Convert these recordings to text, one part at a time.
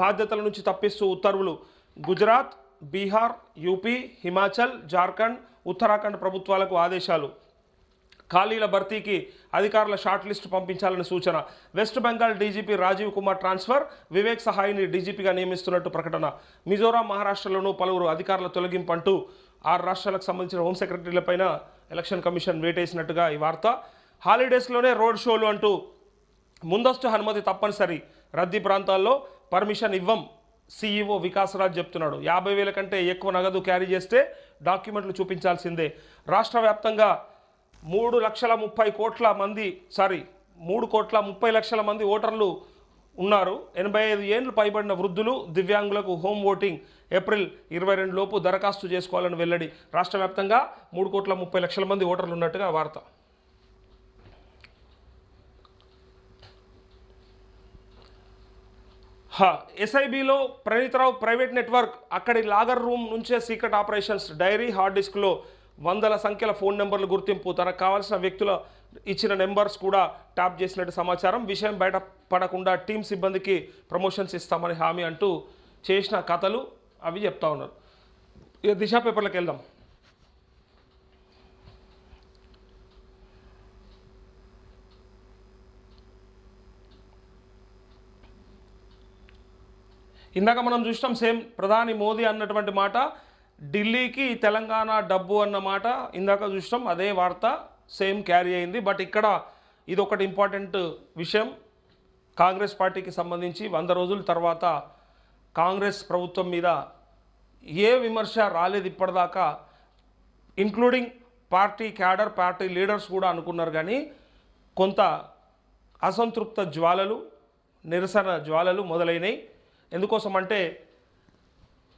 బాధ్యతల నుంచి తప్పిస్తూ ఉత్తర్వులు. గుజరాత్ బీహార్ యూపీ హిమాచల్ జార్ఖండ్ ఉత్తరాఖండ్ ప్రభుత్వాలకు ఆదేశాలు. ఖాళీల భర్తీకి అధికారుల షార్ట్ లిస్టు పంపించాలని సూచన. West Bengal DGP Rajiv Kumar transfer Vivek సహాయిని డీజీపీగా నియమిస్తున్నట్టు ప్రకటన. మిజోరాం మహారాష్ట్రలోనూ పలువురు అధికారుల తొలగింపు అంటూ ఆరు రాష్ట్రాలకు సంబంధించిన హోం సెక్రటరీలపైన ఎలక్షన్ కమిషన్ వేటేసినట్టుగా ఈ వార్త. హాలిడేస్లోనే రోడ్ షోలు అంటూ ముందస్తు అనుమతి తప్పనిసరి. రద్దీ ప్రాంతాల్లో పర్మిషన్ ఇవ్వం. సీఈఓ వికాసరాజ్ చెప్తున్నాడు. యాభై వేల కంటే ఎక్కువ నగదు క్యారీ చేస్తే డాక్యుమెంట్లు చూపించాల్సిందే. రాష్ట్ర వ్యాప్తంగా మూడు లక్షల ముప్పై కోట్ల మంది సారీ మూడు కోట్ల ముప్పై లక్షల మంది ఓటర్లు ఉన్నారు. ఎనభై ఐదు ఏళ్ళు పైబడిన వృద్ధులు దివ్యాంగులకు హోమ్ ఓటింగ్. ఏప్రిల్ ఇరవై రెండు లోపు దరఖాస్తు చేసుకోవాలని వెల్లడి. రాష్ట్ర వ్యాప్తంగా మూడు కోట్ల ముప్పై లక్షల మంది ఓటర్లు ఉన్నట్టుగా వార్త. ఎస్ఐబిలో ప్రణీతరావు ప్రైవేట్ నెట్వర్క్ అక్కడి లాగర్ రూమ్ నుంచే సీక్రెట్ ఆపరేషన్స్ డైరీ హార్డ్ డిస్క్లో వందల సంఖ్యల ఫోన్ నెంబర్లు గుర్తింపు. తనకు కావాల్సిన వ్యక్తుల ఇచ్చిన నెంబర్స్ కూడా ట్యాప్ చేసినట్టు సమాచారం. విషయం బయట పడకుండా టీం సిబ్బందికి ప్రమోషన్స్ ఇస్తామని హామీ అంటూ చేసిన కథలు అవి చెప్తా ఉన్నారు. ఇక దిశ పేపర్లకు వెళ్దాం. ఇందాక మనం చూసినాం సేమ్ ప్రధాని మోదీ అన్నటువంటి మాట ఢిల్లీకి తెలంగాణ డబ్బు అన్న మాట ఇందాక చూసినాం అదే వార్త సేమ్ క్యారీ అయింది. బట్ ఇక్కడ ఇది ఒకటి ఇంపార్టెంట్ విషయం. కాంగ్రెస్ పార్టీకి సంబంధించి వంద రోజుల తర్వాత కాంగ్రెస్ ప్రభుత్వం మీద ఏ విమర్శ రాలేదు ఇప్పటిదాకా. Including party cadre party leaders కూడా అనుకున్నారు కానీ కొంత అసంతృప్త జ్వాలలు నిరసన జ్వాలలు మొదలైనవి ఎందుకోసం అంటే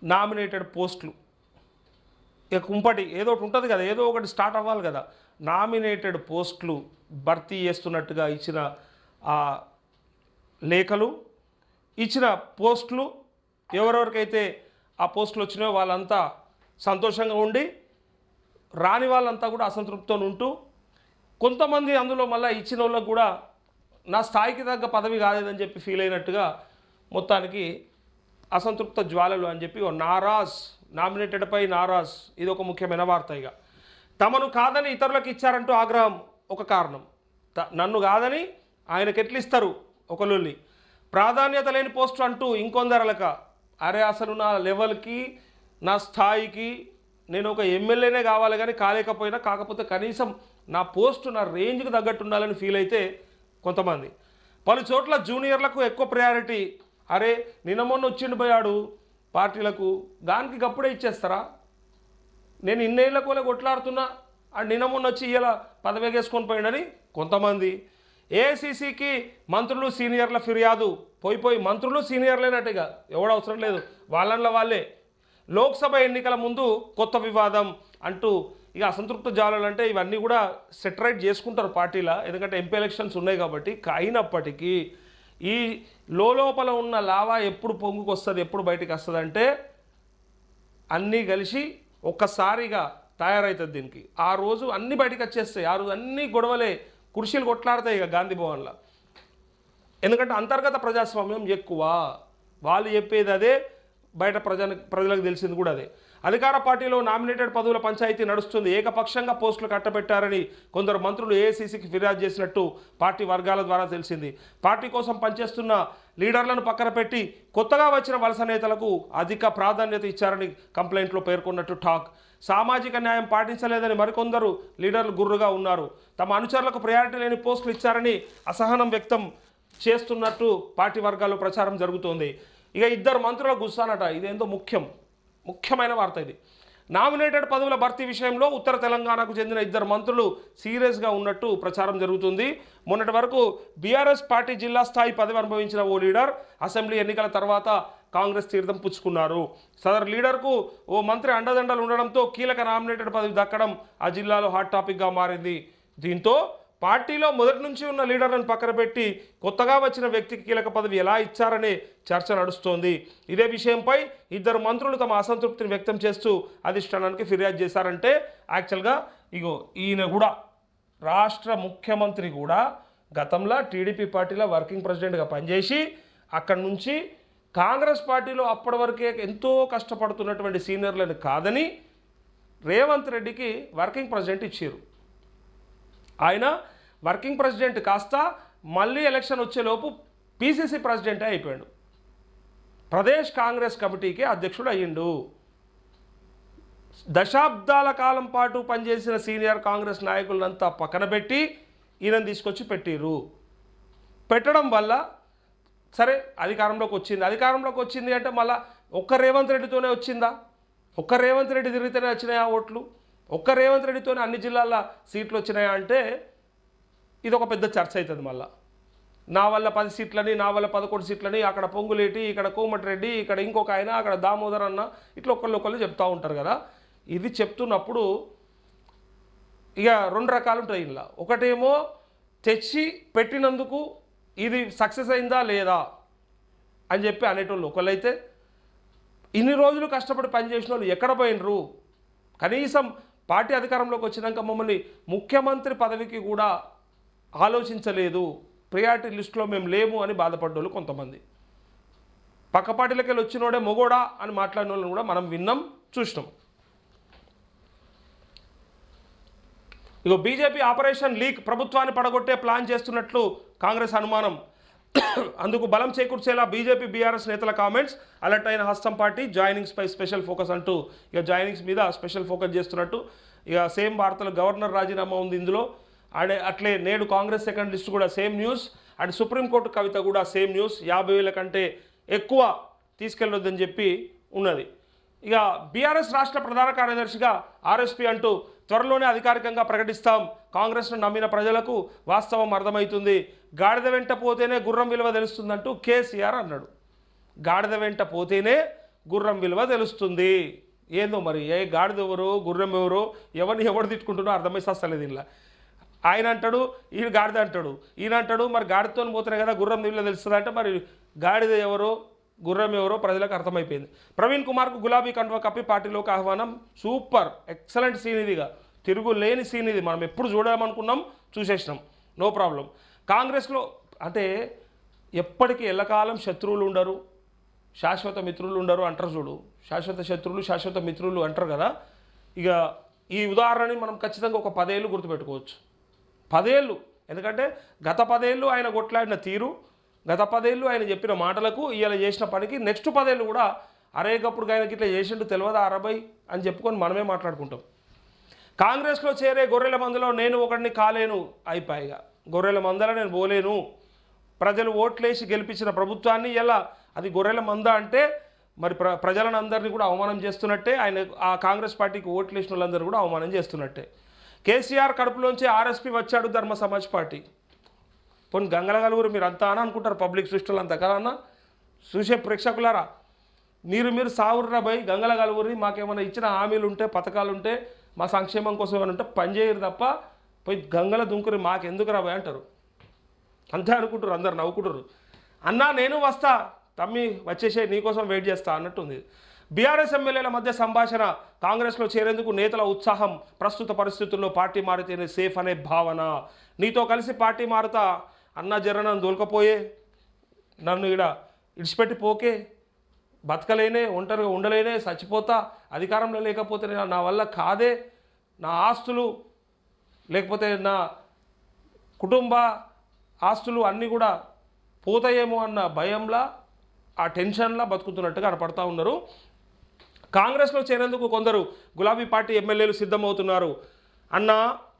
నామినేటెడ్ పోస్టులు. ఇక కుంపటి ఏదో ఒకటి ఉంటుంది కదా ఏదో ఒకటి స్టార్ట్ అవ్వాలి కదా. నామినేటెడ్ పోస్టులు భర్తీ చేస్తున్నట్టుగా ఇచ్చిన ఆ లేఖలు ఇచ్చిన పోస్టులు ఎవరెవరికైతే ఆ పోస్టులు వచ్చినాయో వాళ్ళంతా సంతోషంగా ఉండి రాని వాళ్ళంతా కూడా అసంతృప్తితో ఉంటూ కొంతమంది అందులో మళ్ళీ ఇచ్చిన వాళ్ళకు కూడా నా స్థాయికి తగ్గ పదవి కాలేదని చెప్పి ఫీల్ అయినట్టుగా మొత్తానికి అసంతృప్త జ్వాలలు అని చెప్పి ఓ నారాజ్ నామినేటెడ్పై నారాజ్ ఇది ఒక ముఖ్యమైన వార్త ఇక. తమను కాదని ఇతరులకు ఇచ్చారంటూ ఆగ్రహం ఒక కారణం. త- నన్ను కాదని ఆయనకి ఎట్లిస్తారు ఇస్తారు ప్రాధాన్యత లేని పోస్టు అంటూ ఇంకొందరలక అరే అసలు నా లెవెల్కి నా స్థాయికి నేను ఒక ఎమ్మెల్యేనే కావాలి కానీ కాలేకపోయినా కాకపోతే కనీసం నా పోస్టు నా రేంజ్కి తగ్గట్టు ఉండాలని ఫీల్ అయితే కొంతమంది. పలు చోట్ల జూనియర్లకు ఎక్కువ ప్రయారిటీ అరే నిన్న మొన్న వచ్చిండు పోయాడు పార్టీలకు దానికి గప్పుడే ఇచ్చేస్తారా? నేను ఇన్నేళ్ళ కోలే కొట్లాడుతున్నా అండ్ నిన్న మొన్న వచ్చి ఇలా పదవేగేసుకొని పోయిండని కొంతమంది. ఏసీసీకి మంత్రులు సీనియర్ల ఫిర్యాదు. పోయి పోయి మంత్రులు సీనియర్లేనట్టుగా. ఎవడ అవసరం లేదు. వాళ్ళంలో వాళ్ళే. లోక్సభ ఎన్నికల ముందు కొత్త వివాదం అంటూ ఇక అసంతృప్త జాలలు అంటే ఇవన్నీ కూడా సెటరైట్ చేసుకుంటారు పార్టీలా. ఎందుకంటే ఎంపీ ఎలక్షన్స్ ఉన్నాయి కాబట్టి అయినప్పటికీ ఈ లోపల ఉన్న లావా ఎప్పుడు పొంగుకు వస్తుంది ఎప్పుడు బయటికి వస్తుంది అంటే అన్నీ కలిసి ఒక్కసారిగా తయారవుతుంది దీనికి. ఆ రోజు అన్నీ బయటకు వచ్చేస్తాయి ఆ రోజు అన్ని గొడవలే కుర్చీలు కొట్లాడతాయి ఇక గాంధీ భవన్లో. ఎందుకంటే అంతర్గత ప్రజాస్వామ్యం ఎక్కువ. వాళ్ళు చెప్పేది అదే బయట ప్రజ ప్రజలకు తెలిసింది కూడా అదే. అధికార పార్టీలో నామినేటెడ్ పదవుల పంచాయతీ నడుస్తుంది. ఏకపక్షంగా పోస్టులు కట్టబెట్టారని కొందరు మంత్రులు ఏఐసీసీకి ఫిర్యాదు చేసినట్టు పార్టీ వర్గాల ద్వారా తెలిసింది. పార్టీ కోసం పనిచేస్తున్న లీడర్లను పక్కన పెట్టి కొత్తగా వచ్చిన వలస నేతలకు అధిక ప్రాధాన్యత ఇచ్చారని కంప్లైంట్లో పేర్కొన్నట్టు టాక్. సామాజిక న్యాయం పాటించలేదని మరికొందరు లీడర్లు గుర్రుగా ఉన్నారు. తమ అనుచరులకు ప్రయారిటీ లేని పోస్టులు ఇచ్చారని అసహనం వ్యక్తం చేస్తున్నట్టు పార్టీ వర్గాల్లో ప్రచారం జరుగుతోంది. ఇక ఇద్దరు మంత్రుల గుస్సానట. ఇదేందో ముఖ్యం. ముఖ్యమైన వార్త ఇది. నామినేటెడ్ పదవుల భర్తీ విషయంలో ఉత్తర తెలంగాణకు చెందిన ఇద్దరు మంత్రులు సీరియస్గా ఉన్నట్టు ప్రచారం జరుగుతుంది. మొన్నటి వరకు బీఆర్ఎస్ పార్టీ జిల్లా స్థాయి పదవి అనుభవించిన ఓ లీడర్ అసెంబ్లీ ఎన్నికల తర్వాత కాంగ్రెస్ తీర్థం పుచ్చుకున్నారు. సదరు లీడర్కు ఓ మంత్రి అండదండలు ఉండడంతో కీలక నామినేటెడ్ పదవి దక్కడం ఆ జిల్లాలో హాట్ టాపిక్గా మారింది. దీంతో పార్టీలో మొదటి నుంచి ఉన్న లీడర్లను పక్కన పెట్టి కొత్తగా వచ్చిన వ్యక్తికి కీలక పదవి ఎలా ఇచ్చారనే చర్చ నడుస్తోంది. ఇదే విషయంపై ఇద్దరు మంత్రులు తమ అసంతృప్తిని వ్యక్తం చేస్తూ అధిష్టానానికి ఫిర్యాదు చేశారంటే యాక్చువల్గా ఇగో ఈయన కూడా రాష్ట్ర ముఖ్యమంత్రి కూడా గతంలో టీడీపీ పార్టీలో వర్కింగ్ ప్రెసిడెంట్గా పనిచేసి అక్కడి నుంచి కాంగ్రెస్ పార్టీలో అప్పటి వరకే ఎంతో కష్టపడుతున్నటువంటి సీనియర్లను కాదని రేవంత్ రెడ్డికి వర్కింగ్ ప్రెసిడెంట్ ఇచ్చారు. ఆయన వర్కింగ్ ప్రెసిడెంట్ కాస్త మళ్ళీ ఎలక్షన్ వచ్చేలోపు పీసీసీ ప్రెసిడెంటే అయిపోయాడు. ప్రదేశ్ కాంగ్రెస్ కమిటీకి అధ్యక్షుడు అయ్యిండు. దశాబ్దాల కాలం పాటు పనిచేసిన సీనియర్ కాంగ్రెస్ నాయకులంతా పక్కన పెట్టి ఈయనను తీసుకొచ్చి పెట్టిరు పెట్టడం వల్ల సరే అధికారంలోకి వచ్చింది. అధికారంలోకి వచ్చింది అంటే మళ్ళా ఒక్క రేవంత్ రెడ్డితోనే వచ్చిందా? ఒక్క రేవంత్ రెడ్డి తిరిగితేనే వచ్చినాయా ఓట్లు? ఒక్క రేవంత్ రెడ్డితోనే అన్ని జిల్లాల సీట్లు వచ్చినాయా అంటే ఇది ఒక పెద్ద చర్చ అవుతుంది మళ్ళా. నా వల్ల పది సీట్లని నా వల్ల పదకొండు సీట్లని అక్కడ పొంగులేటి ఇక్కడ కోమటిరెడ్డి ఇక్కడ ఇంకొక ఆయన అక్కడ దామోదర్ అన్న ఇట్లా ఒకళ్ళు ఒకళ్ళు చెప్తూ ఉంటారు కదా. ఇది చెప్తున్నప్పుడు ఇక రెండు రకాలు ఉంటాయి ఇలా ఒకటేమో తెచ్చి పెట్టినందుకు ఇది సక్సెస్ అయిందా లేదా అని చెప్పి అనేటోళ్ళు ఒకళ్ళైతే ఇన్ని రోజులు కష్టపడి పనిచేసిన వాళ్ళు ఎక్కడ పోయినరు? కనీసం పార్టీ అధికారంలోకి వచ్చినాక మమ్మల్ని ముఖ్యమంత్రి పదవికి కూడా ఆలోచించలేదు. ప్రియారిటీ లిస్టులో మేము లేము అని బాధపడ్డోళ్ళు కొంతమంది. పక్క పార్టీలకి వెళ్ళి వచ్చినోడే మొగోడా అని మాట్లాడిన వాళ్ళని కూడా మనం విన్నాం చూసినాం. ఇగో బీజేపీ ఆపరేషన్ లీక్ ప్రభుత్వాన్ని పడగొట్టే ప్లాన్ చేస్తున్నట్లు కాంగ్రెస్ అనుమానం. అందుకు బలం చేకూర్చేలా బీజేపీ బీఆర్ఎస్ నేతల కామెంట్స్ అలర్ట్ అయిన హస్తం పార్టీ జాయినింగ్స్ పై స్పెషల్ ఫోకస్ అంటూ ఇక జాయినింగ్స్ మీద స్పెషల్ ఫోకస్ చేస్తున్నట్టు ఇక సేమ్ వార్తలు గవర్నర్ రాజీనామా ఉంది ఇందులో. అడే అట్లే నేడు కాంగ్రెస్ సెకండ్ లిస్ట్ కూడా same news and supreme court Kavitha కూడా సేమ్ న్యూస్ యాభై వేల కంటే ఎక్కువ తీసుకెళ్ళొద్దని చెప్పి ఉన్నది. ఇక బీఆర్ఎస్ రాష్ట్ర ప్రధాన కార్యదర్శిగా ఆర్ఎస్పీ అంటూ త్వరలోనే అధికారికంగా ప్రకటిస్తాం. కాంగ్రెస్ను నమ్మిన ప్రజలకు వాస్తవం అర్థమవుతుంది. గాడిద వెంట పోతేనే గుర్రం విలువ తెలుస్తుందంటూ కేసీఆర్ అన్నాడు. గాడిద వెంట పోతేనే గుర్రం విలువ తెలుస్తుంది. ఏందో మరి? ఏ గాడిద ఎవరు గుర్రం ఎవరు ఎవరిని ఎవరు తిట్టుకుంటున్నో అర్థమై సస్తలేదు ఇలా ఆయన అంటాడు ఈయన గాడిద అంటాడు. ఈయన అంటాడు మరి గాడితో పోతున్నాయి కదా గుర్రం విలువ తెలుస్తుంది అంటే మరి గాడిద ఎవరు గుర్రం ఎవరో ప్రజలకు అర్థమైపోయింది. ప్రవీణ్ కుమార్కు గులాబీ కండువా కప్పి పార్టీలోకి ఆహ్వానం. సూపర్ ఎక్సలెంట్ సీన్ ఇదిగా తిరుగు లేని సీన్ ఇది మనం ఎప్పుడు చూడమనుకున్నాం చూసేసినాం. No problem. కాంగ్రెస్లో అంటే ఎప్పటికీ ఎల్లకాలం శత్రువులు ఉండరు. శాశ్వత మిత్రులు ఉండరు అంటారు చూడు. శాశ్వత శత్రువులు శాశ్వత మిత్రులు అంటారు కదా. ఇక ఈ ఉదాహరణని మనం ఖచ్చితంగా ఒక పదేళ్ళు గుర్తుపెట్టుకోవచ్చు. పదేళ్ళు. ఎందుకంటే గత పదేళ్ళు ఆయన కొట్లాడిన తీరు గత పదేళ్ళు ఆయన చెప్పిన మాటలకు ఇవాళ చేసిన పనికి నెక్స్ట్ పదేళ్ళు కూడా అరేకప్పుడు ఆయనకి ఇట్లా చేసిండు తెలియదా అరబై అని చెప్పుకొని మనమే మాట్లాడుకుంటాం. కాంగ్రెస్లో చేరే గొర్రెల మందలో నేను ఒకడిని కాలేను అయిపోయిగా. గొర్రెల మందల నేను పోలేను. ప్రజలు ఓట్లేసి గెలిపించిన ప్రభుత్వాన్ని ఎలా? అది గొర్రెల మంద అంటే మరి ప్ర ప్రజలను అందరినీ కూడా అవమానం చేస్తున్నట్టే ఆయన ఆ కాంగ్రెస్ పార్టీకి ఓట్లేసిన వాళ్ళందరూ కూడా అవమానం చేస్తున్నట్టే. కేసీఆర్ కడుపులోంచి ఆర్ఎస్పీ వచ్చాడు ధర్మ సమాజ్ పార్టీ. పోనీ గంగల గలుగురు మీరు అంతా అని అనుకుంటారు పబ్లిక్ సృష్టిలో అంతా కదా అన్న? చూసే ప్రేక్షకులారా మీరు మీరు సావుర్రా పోయి గంగల గలుగురి మాకేమైనా ఇచ్చిన హామీలు ఉంటే పథకాలు ఉంటే మా సంక్షేమం కోసం ఏమైనా ఉంటే పని చేయరు తప్ప పోయి గంగల దుంకురి మాకెందుకు రాబోయ్ అంటారు. అంతే అనుకుంటారు అందరు నవ్వుకుంటారు అన్నా నేను వస్తా తమ్మి వచ్చేసే నీకోసం వెయిట్ చేస్తా అన్నట్టుంది. బీఆర్ఎస్ ఎమ్మెల్యేల మధ్య సంభాషణ కాంగ్రెస్లో చేరేందుకు నేతల ఉత్సాహం ప్రస్తుత పరిస్థితుల్లో పార్టీ మారితేనే సేఫ్ అనే భావన. నీతో కలిసి పార్టీ మారుతా అన్న జర నన్ను దొలకపోయే నన్ను ఇక్కడ ఇడిచిపెట్టి పోకే బతకలేనే ఒంటరిగా ఉండలేనే చచ్చిపోతా అధికారంలో లేకపోతే నా- నా వల్ల కాదే నా ఆస్తులు లేకపోతే నా కుటుంబ ఆస్తులు అన్నీ కూడా పోతాయేమో అన్న భయంలా ఆ టెన్షన్లా బతుకుతున్నట్టుగా కనపడతా ఉన్నారు. కాంగ్రెస్లో చేరేందుకు కొందరు గులాబీ పార్టీ ఎమ్మెల్యేలు సిద్ధమవుతున్నారు. అన్న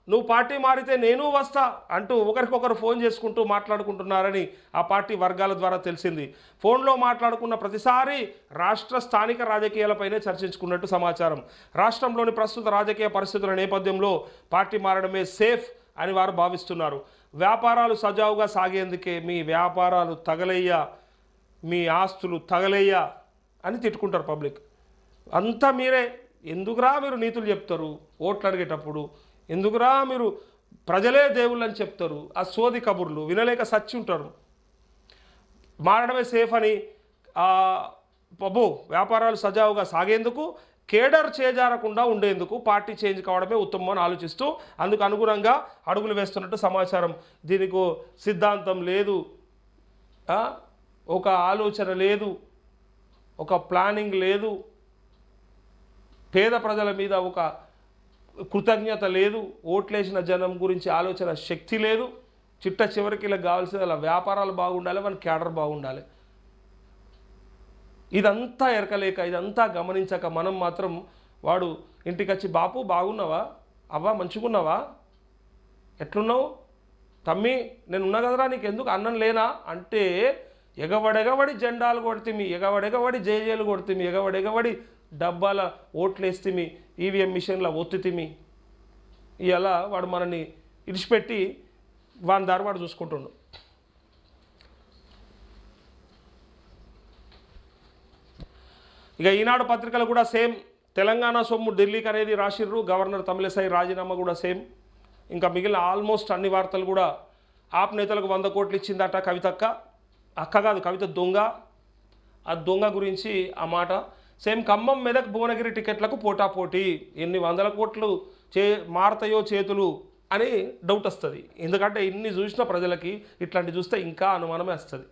నువ్వు పార్టీ మారితే నేను వస్తా అంటూ ఒకరికొకరు ఫోన్ చేసుకుంటూ మాట్లాడుకుంటున్నారని ఆ పార్టీ వర్గాల ద్వారా తెలిసింది. ఫోన్లో మాట్లాడుకున్న ప్రతిసారి రాష్ట్ర స్థానిక రాజకీయాలపైనే చర్చించుకున్నట్టు సమాచారం. రాష్ట్రంలోని ప్రస్తుత రాజకీయ పరిస్థితుల నేపథ్యంలో పార్టీ మారడమే సేఫ్ అని వారు భావిస్తున్నారు. వ్యాపారాలు సజావుగా సాగేందుకే మీ వ్యాపారాలు తగలయ్యా మీ ఆస్తులు తగలయ్యా అని తిట్టుకుంటారు పబ్లిక్. అంతా మీరే. ఎందుకురా మీరు నీతులు చెప్తారు? ఓట్లు అడిగేటప్పుడు ఎందుకురా మీరు ప్రజలే దేవుళ్ళు అని చెప్తారు? ఆ సోది కబుర్లు వినలేక సచ్చి ఉంటారు మారడమే సేఫ్ అని పబు పబ్బు వ్యాపారాలు సజావుగా సాగేందుకు కేడర్ చేజారకుండా ఉండేందుకు పార్టీ చేంజ్ కావడమే ఉత్తమం అని ఆలోచిస్తూ అందుకు అనుగుణంగా అడుగులు వేస్తున్నట్టు సమాచారం. దీనికి సిద్ధాంతం లేదు. ఒక ఆలోచన లేదు. ఒక ప్లానింగ్ లేదు. పేద ప్రజల మీద ఒక కృతజ్ఞత లేదు ఓట్లేసిన జనం గురించి ఆలోచన శక్తి లేదు చిట్ట చివరికి ఇలా కావాల్సిన అలా వ్యాపారాలు బాగుండాలి మన క్యాడర్ బాగుండాలి. ఇదంతా ఎరకలేక ఇదంతా గమనించక మనం మాత్రం వాడు ఇంటికి వచ్చి బాపు బాగున్నావా? అవ్వా మంచిగున్నావా? ఎట్లున్నావు? తమ్మి నేను ఉన్నా కదరా నీకు ఎందుకు అన్నం లేనా? అంటే ఎగవడెగవడి జెండాలు కొడితిమి ఎగవడెగవడి జేజేలు మీ ఎగవడెగవడి డబ్బాల ఓట్లేస్తిమి ఈవీఎం మిషన్ల ఒత్తితిమి. ఇలా వాడు మనని ఇడిచిపెట్టి వాని దారి వాడు చూసుకుంటుండు. ఇక ఈనాడు పత్రికలు కూడా సేమ్. తెలంగాణ సొమ్ము ఢిల్లీకి అనేది రాసిర్రు గవర్నర్ తమిళసాయి రాజీనామా కూడా సేమ్. ఇంకా మిగిలిన ఆల్మోస్ట్ అన్ని వార్తలు కూడా ఆప్ నేతలకు వంద కోట్లు ఇచ్చిందట కవితక్క. అక్క కాదు కవిత దొంగ. ఆ దొంగ గురించి ఆ మాట సేమ్ ఖమ్మం మెదక్ భువనగిరి టికెట్లకు పోటాపోటీ. ఎన్ని వందల కోట్లు చే మారతాయో చేతులు అని డౌట్ వస్తుంది. ఎందుకంటే ఇన్ని చూసిన ప్రజలకి ఇట్లాంటి చూస్తే ఇంకా అనుమానమే వస్తుంది.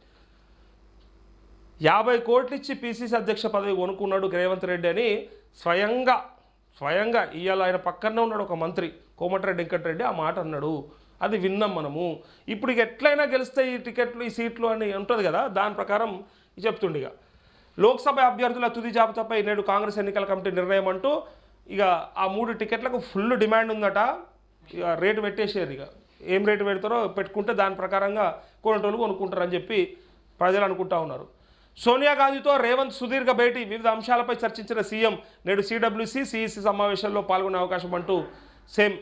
యాభై కోట్లు ఇచ్చి పీసీసీ అధ్యక్ష పదవి కొనుక్కున్నాడు రేవంత్ రెడ్డి అని స్వయంగా స్వయంగా ఇవాళ ఆయన పక్కనే ఉన్నాడు ఒక మంత్రి కోమటిరెడ్డి వెంకటరెడ్డి ఆ మాట అన్నాడు. అది విన్నాం మనము. ఇప్పుడు ఇక ఎట్లయినా గెలిస్తే ఈ టికెట్లు ఈ సీట్లు అని ఉంటుంది కదా దాని ప్రకారం చెప్తుండిగా లోక్సభ అభ్యర్థుల తుది జాబితాపై నేడు కాంగ్రెస్ ఎన్నికల కమిటీ నిర్ణయం అంటూ ఇక ఆ మూడు టికెట్లకు ఫుల్ డిమాండ్ ఉందట. ఇక రేటు పెట్టేసారు ఇక. ఏం రేటు పెడతారో పెట్టుకుంటే దాని ప్రకారంగా కొనేటోళ్ళు కొనుక్కుంటారని చెప్పి ప్రజలు అనుకుంటా ఉన్నారు. సోనియా గాంధీతో రేవంత్ సుదీర్ఘ భేటీ వివిధ అంశాలపై చర్చించిన సీఎం నేడు సిడబ్ల్యూసీ సిఈసి సమావేశంలో పాల్గొనే అవకాశం అంటూ సేమ్